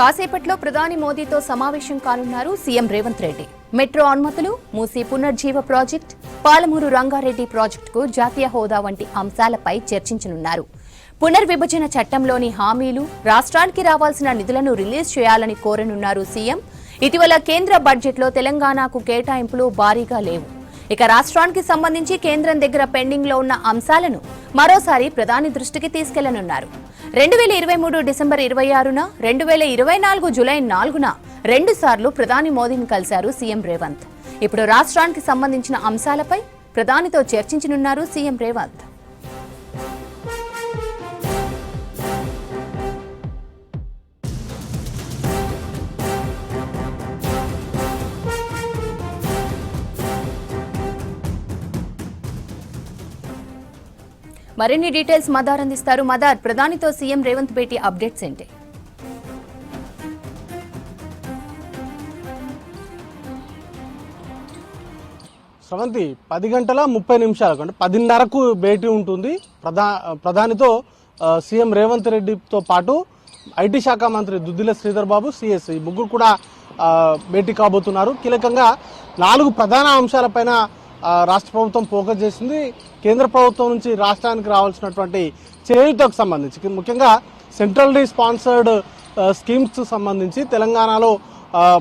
కాసేపట్లో ప్రధాని మోదీతో సమావేశం కానున్నారు సీఎం రేవంత్ రెడ్డి. మెట్రో అనుమతులు మూసీ పునర్జీవ ప్రాజెక్ట్ పాలమూరు రంగారెడ్డి ప్రాజెక్టుకు జాతీయ హోదా వంటి అంశాలపై చర్చించనున్నారు. పునర్విభజన చట్టంలోని హామీలు రాష్ట్రానికి రావాల్సిన నిధులను రిలీజ్ చేయాలని కోరనున్నారు సీఎం. ఇటీవల కేంద్ర బడ్జెట్లో తెలంగాణకు కేటాయింపులు భారీగా లేవు. ఇక రాష్ట్రానికి సంబంధించి కేంద్రం దగ్గర పెండింగ్లో ఉన్న అంశాలను మరోసారి ప్రధాని దృష్టికి తీసుకెళ్ళనున్నారు. రెండు వేల ఇరవై మూడు డిసెంబర్ ఇరవై ఆరున రెండు వేల ఇరవై నాలుగు జులై నాలుగున రెండు సార్లు ప్రధాని మోదీని కలిశారు సీఎం రేవంత్. ఇప్పుడు రాష్ట్రానికి సంబంధించిన అంశాలపై ప్రధానితో చర్చించనున్నారు సీఎం రేవంత్. మరిన్ని డీటెయిల్స్ మదార్ అందిస్తారు. మదార్ ప్రధానితో సీఎం రేవంత్ భేటీ అప్డేట్స్ ఏంటి? స్రవంతి పది గంటల ముప్పై నిమిషాలకు అంటే పదిన్నరకు భేటీ ఉంటుంది. ప్రధా ప్రధానితో సీఎం రేవంత్ రెడ్డితో పాటు ఐటీ శాఖ మంత్రి దుద్దిల శ్రీధర్ బాబు సిఎస్ ఈ ముగ్గురు కూడా భేటీ కాబోతున్నారు. కీలకంగా నాలుగు ప్రధాన అంశాలపైన రాష్ట్ర ప్రభుత్వం ఫోకస్ చేసింది. కేంద్ర ప్రభుత్వం నుంచి రాష్ట్రానికి రావాల్సినటువంటి చేయూతకు సంబంధించి ముఖ్యంగా సెంట్రల్లీ స్పాన్సర్డ్ స్కీమ్స్ సంబంధించి తెలంగాణలో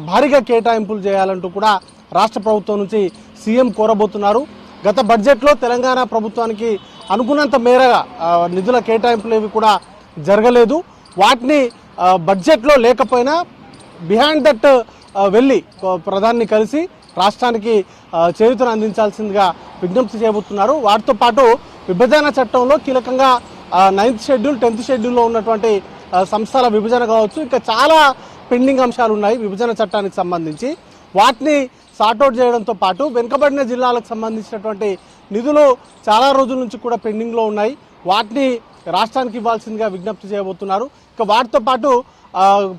భారీగా కేటాయింపులు చేయాలంటూ కూడా రాష్ట్ర ప్రభుత్వం నుంచి సీఎం కోరబోతున్నారు. గత బడ్జెట్లో తెలంగాణ ప్రభుత్వానికి అనుకున్నంత మేరగా నిధుల కేటాయింపులు ఏవి కూడా జరగలేదు. వాటిని బడ్జెట్లో లేకపోయినా బిహైండ్ దట్ వెళ్ళి ప్రధాని కలిసి రాష్ట్రానికి ఆ, చేయూతను అందించాల్సిందిగా విజ్ఞప్తి చేయబోతున్నారు. వాటితో పాటు విభజన చట్టంలో కీలకంగా నైన్త్ షెడ్యూల్ టెన్త్ షెడ్యూల్లో ఉన్నటువంటి సంస్థల విభజన కావచ్చు ఇంకా చాలా పెండింగ్ అంశాలు ఉన్నాయి విభజన చట్టానికి సంబంధించి. వాటిని సార్ట్అవుట్ చేయడంతో పాటు వెనుకబడిన జిల్లాలకు సంబంధించినటువంటి నిధులు చాలా రోజుల నుంచి కూడా పెండింగ్లో ఉన్నాయి. వాటిని రాష్ట్రానికి ఇవ్వాల్సిందిగా విజ్ఞప్తి చేయబోతున్నారు. ఇక వాటితో పాటు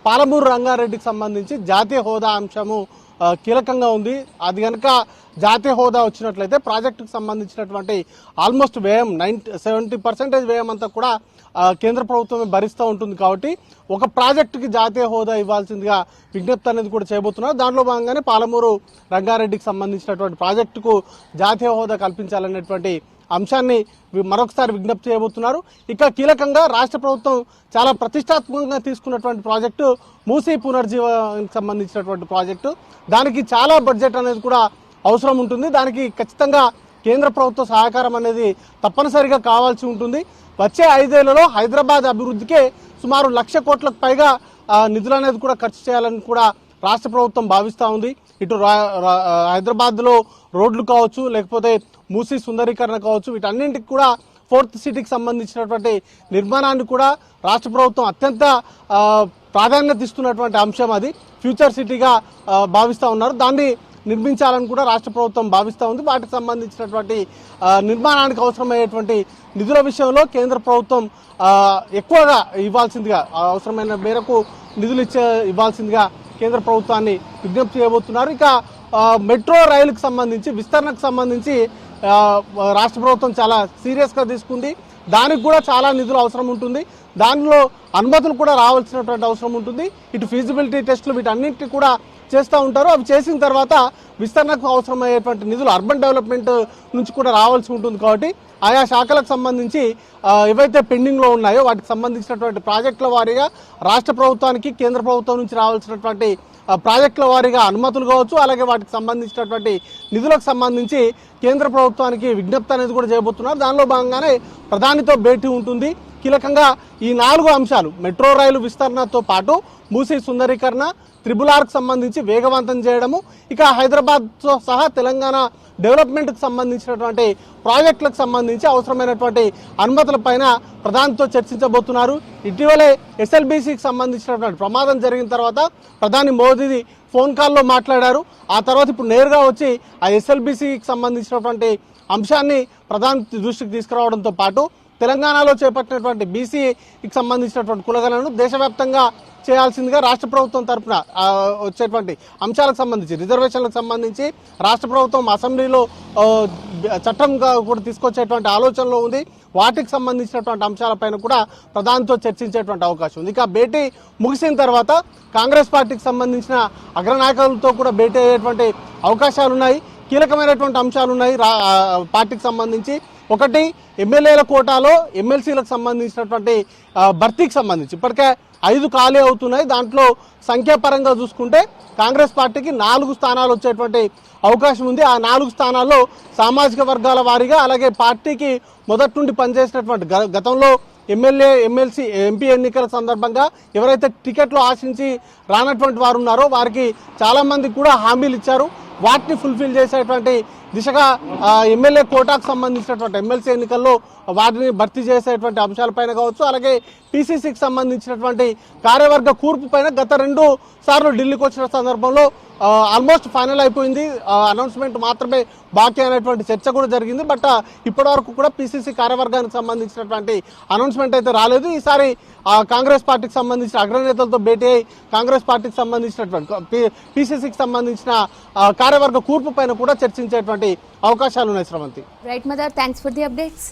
పాలమూరు రంగారెడ్డికి సంబంధించి జాతీయ హోదా అంశము కీలకంగా ఉంది. అది కనుక జాతీయ హోదా వచ్చినట్లయితే ప్రాజెక్టుకు సంబంధించినటువంటి ఆల్మోస్ట్ వ్యయం నైన్టీ సెవెంటీ పర్సెంటేజ్ వ్యయం అంతా కూడా కేంద్ర ప్రభుత్వమే భరిస్తూ ఉంటుంది కాబట్టి ఒక ప్రాజెక్టుకి జాతీయ హోదా ఇవ్వాల్సిందిగా విజ్ఞప్తి అనేది కూడా చేయబోతున్నారు. దాంట్లో భాగంగానే పాలమూరు రంగారెడ్డికి సంబంధించినటువంటి ప్రాజెక్టుకు జాతీయ హోదా కల్పించాలనేటువంటి అంశాన్ని మరొకసారి విజ్ఞప్తి చేయబోతున్నారు. ఇక కీలకంగా రాష్ట్ర ప్రభుత్వం చాలా ప్రతిష్టాత్మకంగా తీసుకున్నటువంటి ప్రాజెక్టు మూసీ పునర్జీవానికి సంబంధించినటువంటి ప్రాజెక్టు. దానికి చాలా బడ్జెట్ అనేది కూడా అవసరం ఉంటుంది. దానికి ఖచ్చితంగా కేంద్ర ప్రభుత్వ సహకారం అనేది తప్పనిసరిగా కావాల్సి ఉంటుంది. వచ్చే ఐదేళ్ళలో హైదరాబాద్ అభివృద్ధికే సుమారు లక్ష కోట్లకు పైగా నిధులు అనేది కూడా ఖర్చు చేయాలని కూడా రాష్ట్ర ప్రభుత్వం భావిస్తూ ఉంది. ఇటు హైదరాబాద్లో రోడ్లు కావచ్చు లేకపోతే మూసీ సుందరీకరణ కావచ్చు వీటన్నింటికి కూడా ఫోర్త్ సిటీకి సంబంధించినటువంటి నిర్మాణాన్ని కూడా రాష్ట్ర ప్రభుత్వం అత్యంత ప్రాధాన్యత ఇస్తున్నటువంటి అంశం అది. ఫ్యూచర్ సిటీగా భావిస్తూ ఉన్నారు. దాన్ని నిర్మించాలని కూడా రాష్ట్ర ప్రభుత్వం భావిస్తూ ఉంది. వాటికి సంబంధించినటువంటి నిర్మాణానికి అవసరమయ్యేటువంటి నిధుల విషయంలో కేంద్ర ప్రభుత్వం ఎక్కువగా ఇవ్వాల్సిందిగా అవసరమైన మేరకు నిధులు ఇచ్చే ఇవ్వాల్సిందిగా కేంద్ర ప్రభుత్వాన్ని విజ్ఞప్తి చేయబోతున్నారు. ఇక మెట్రో రైలుకు సంబంధించి విస్తరణకు సంబంధించి రాష్ట్ర ప్రభుత్వం చాలా సీరియస్గా తీసుకుంది. దానికి కూడా చాలా నిధులు అవసరం ఉంటుంది. దానిలో అనుమతులు కూడా రావాల్సినటువంటి అవసరం ఉంటుంది. ఇటు ఫీజిబిలిటీ టెస్టులు వీటన్నింటినీ కూడా చేస్తూ ఉంటారు అవి చేసిన తర్వాత విస్తరణకు అవసరమయ్యేటువంటి నిధులు అర్బన్ డెవలప్మెంట్ నుంచి కూడా రావాల్సి ఉంటుంది కాబట్టి ఆయా శాఖలకు సంబంధించి ఏవైతే పెండింగ్లో ఉన్నాయో వాటికి సంబంధించినటువంటి ప్రాజెక్టుల వారీగా రాష్ట్ర ప్రభుత్వానికి కేంద్ర ప్రభుత్వం నుంచి రావాల్సినటువంటి ప్రాజెక్టుల వారీగా అనుమతులు కావచ్చు అలాగే వాటికి సంబంధించినటువంటి నిధులకు సంబంధించి కేంద్ర ప్రభుత్వానికి విజ్ఞప్తి అనేది కూడా చేయబోతున్నారు. దానిలో భాగంగానే ప్రధానితో భేటీ ఉంటుంది. కీలకంగా ఈ నాలుగు అంశాలు మెట్రో రైలు విస్తరణతో పాటు మూసీ సుందరీకరణ త్రిబుల్ ఆర్కు సంబంధించి వేగవంతం చేయడము ఇక హైదరాబాద్తో సహా తెలంగాణ డెవలప్మెంట్కి సంబంధించినటువంటి ప్రాజెక్టులకు సంబంధించి అవసరమైనటువంటి అనుమతులపైన ప్రధానితో చర్చించబోతున్నారు. ఇటీవలే ఎస్ఎల్బీసీకి సంబంధించినటువంటి ప్రమాదం జరిగిన తర్వాత ప్రధాని మోదీ ఫోన్ కాల్లో మాట్లాడారు. ఆ తర్వాత ఇప్పుడు నేరుగా వచ్చి ఆ ఎస్ఎల్బీసీకి సంబంధించినటువంటి అంశాన్ని ప్రధాని దృష్టికి తీసుకురావడంతో పాటు తెలంగాణలో చేపట్టినటువంటి బీసీకి సంబంధించినటువంటి కులగణను దేశవ్యాప్తంగా చేయాల్సిందిగా రాష్ట్ర ప్రభుత్వం తరఫున వచ్చేటువంటి అంశాలకు సంబంధించి రిజర్వేషన్లకు సంబంధించి రాష్ట్ర ప్రభుత్వం అసెంబ్లీలో చట్టంగా కూడా తీసుకొచ్చేటువంటి ఆలోచనలో ఉంది. వాటికి సంబంధించినటువంటి అంశాలపైన కూడా ప్రధానితో చర్చించేటువంటి అవకాశం ఉంది. ఇక భేటీ ముగిసిన తర్వాత కాంగ్రెస్ పార్టీకి సంబంధించిన అగ్రనాయకులతో కూడా భేటీ అయ్యేటువంటి అవకాశాలు ఉన్నాయి కీలకమైనటువంటి అంశాలు ఉన్నాయి రా పార్టీకి సంబంధించి ఒకటి ఎమ్మెల్యేల కోటాలో ఎమ్మెల్సీలకు సంబంధించినటువంటి భర్తీకి సంబంధించి. ఇప్పటికే ఐదు ఖాళీ అవుతున్నాయి. దాంట్లో సంఖ్యాపరంగా చూసుకుంటే కాంగ్రెస్ పార్టీకి నాలుగు స్థానాలు వచ్చేటువంటి అవకాశం ఉంది. ఆ నాలుగు స్థానాల్లో సామాజిక వర్గాల వారీగా అలాగే పార్టీకి మొదటి నుండి పనిచేసినటువంటి గ- గతంలో ఎమ్మెల్యే ఎమ్మెల్సీ ఎంపీ ఎన్నికల సందర్భంగా ఎవరైతే టికెట్లు ఆశించి రానటువంటి వారు ఉన్నారో వారికి చాలామంది కూడా హామీలు ఇచ్చారు. వాటిని ఫుల్ఫిల్ చేసేటువంటి దిశగా ఎమ్మెల్యే కోటాకు సంబంధించినటువంటి ఎమ్మెల్సీ ఎన్నికల్లో వాటిని భర్తీ చేసేటువంటి అంశాలపైన కావచ్చు అలాగే పీసీసీకి సంబంధించినటువంటి కార్యవర్గ కూర్పు పైన గత రెండు సార్లు ఢిల్లీకి వచ్చిన సందర్భంలో ఆల్మోస్ట్ ఫైనల్ అయిపోయింది. అనౌన్స్మెంట్ మాత్రమే బాకీ అనేటువంటి చర్చ కూడా జరిగింది. బట్ ఇప్పటి వరకు కూడా పీసీసీ కార్యవర్గానికి సంబంధించినటువంటి అనౌన్స్మెంట్ అయితే రాలేదు. ఈసారి కాంగ్రెస్ పార్టీకి సంబంధించిన అగ్రనేతలతో భేటీ అయి కాంగ్రెస్ పార్టీకి సంబంధించినటువంటి పీసీసీకి సంబంధించిన కార్యవర్గ కూర్పు పైన కూడా చర్చించేటువంటి అవకాశాలు ఉన్నాయి Sravanthi. Right mother thanks for the updates